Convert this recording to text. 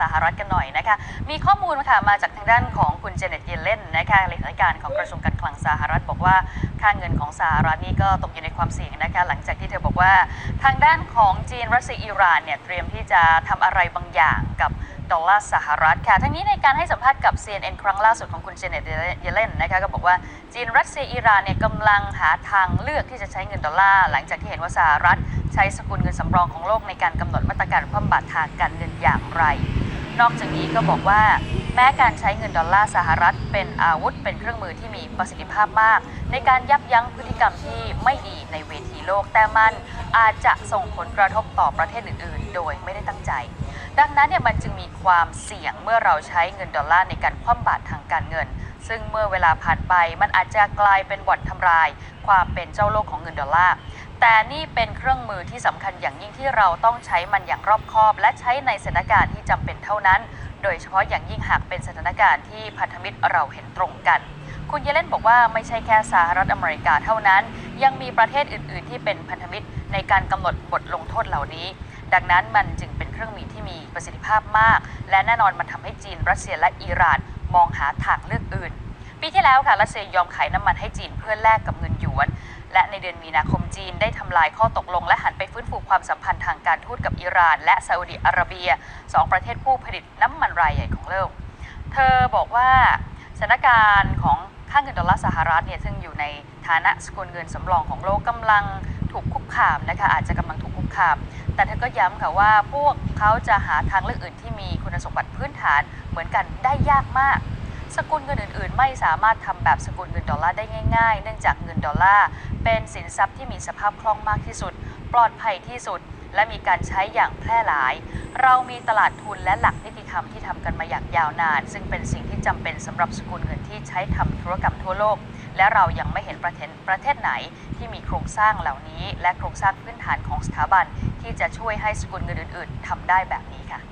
สหรัฐกันหน่อยนะคะ มีข้อมูลค่ะมาจากทางด้านของคุณเจเน็ตเยเลนนะคะเลขาธิการของกระทรวงการคลังสหรัฐบอกว่าค่าเงินของสหรัฐนี่ก็ตกอยู่ในความเสี่ยงนะคะหลังจากที่เธอบอกว่าทางด้านของจีนรัสเซียอิหร่านเนี่ยเตรียมที่จะทำอะไรบางอย่างกับดอลลาร์สหรัฐค่ะ ทั้งนี้ในการให้สัมภาษณ์กับ CNN ครั้งล่าสุดของคุณเจเน็ตเยเลนนะคะก็บอกว่าจีนรัสเซียอิหร่านเนี่ยกำลังหาทางเลือกที่จะใช้เงินดอลลาร์หลังจากที่เห็นว่าสหรัฐ ใช้สกุลเงินสำรองของโลกในการกำหนดมาตรการคว่ำบาตรทางการเงินอย่างไร นอกจากนี้ก็บอกว่า แม้การใช้เงินดอลลาร์สหรัฐ เป็นอาวุธเป็นเครื่องมือที่มีประสิทธิภาพมาก ในการยับยั้งพฤติกรรมที่ไม่ดีในเวทีโลก แต่มันอาจจะส่งผลกระทบต่อประเทศอื่น ๆ โดยไม่ได้ตั้งใจ ดังนั้นเนี่ยมันจึงมีความเสี่ยงเมื่อเราใช้เงินดอลลาร์ในการคว่ำบาตรทางการเงิน ซึ่งเมื่อเวลาผ่านไปมันอาจจะกลายเป็นบ่อนทำลาย ความเป็นเจ้าโลกของเงินดอลลาร์ แต่นี่เป็นเครื่องมือที่สำคัญอย่างยิ่งที่เราต้องใช้มันอย่างรอบคอบ และใช้ในสถานการณ์ที่จำเป็นเท่านั้น โดยเฉพาะอย่างยิ่งหากเป็นสถานการณ์ที่พันธมิตรเราเห็นตรงกัน คุณเยเลนบอกว่าไม่ใช่แค่สหรัฐอเมริกาเท่านั้น ยังมีประเทศอื่น ๆ ที่เป็นพันธมิตรในการกำหนดบทลงโทษเหล่านี้ ดังนั้นมันจึงเป็นเครื่องมือที่มีประสิทธิภาพมาก และแน่นอนมันทำให้จีนรัสเซียและอิหร่านมองหาทางเลือกอื่น ปีที่แล้วค่ะรัสเซียยอมขายน้ำมันให้จีนเพื่อแลกกับเงินหยวน และในเดือนมีนาคมจีนได้ทำลายข้อตกลง และหันไปฟื้นฟูความสัมพันธ์ทางการทูตกับอิหร่าน และซาอุดิอาระเบียสองประเทศผู้ผลิตน้ำมันรายใหญ่ของโลก เธอบอกว่าสถานการณ์ของค่าเงินดอลลาร์สหรัฐเนี่ยซึ่งอยู่ในฐานะสกุลเงินสำรองของโลกกำลังถูกคุกคามนะคะอาจจะกำลังถูกคุกคาม แต่เธอก็ย้ำค่ะว่าพวกเขาจะหาทางเลือกอื่นที่มีคุณสมบัติพื้นฐานเหมือนกันได้ยากมาก สกุลเงินอื่น ๆ ไม่สามารถทำแบบสกุลเงินดอลลาร์ได้ง่าย ๆ เนื่องจากเงินดอลลาร์เป็นสินทรัพย์ที่มีสภาพคล่องมากที่สุด ปลอดภัยที่สุด และมีการใช้อย่างแพร่หลาย เรามีตลาดทุนและหลักนิติธรรมที่ทำกันมาอย่างยาวนาน ซึ่งเป็นสิ่งที่จำเป็นสำหรับสกุลเงินที่ใช้ทำธุรกรรมทั่วโลก และเรายังไม่เห็นประเทศประเทศไหนที่มีโครงสร้างเหล่านี้ และโครงสร้างพื้นฐานของสถาบันที่จะช่วยให้สกุลเงินอื่น ๆทำได้แบบนี้ค่ะ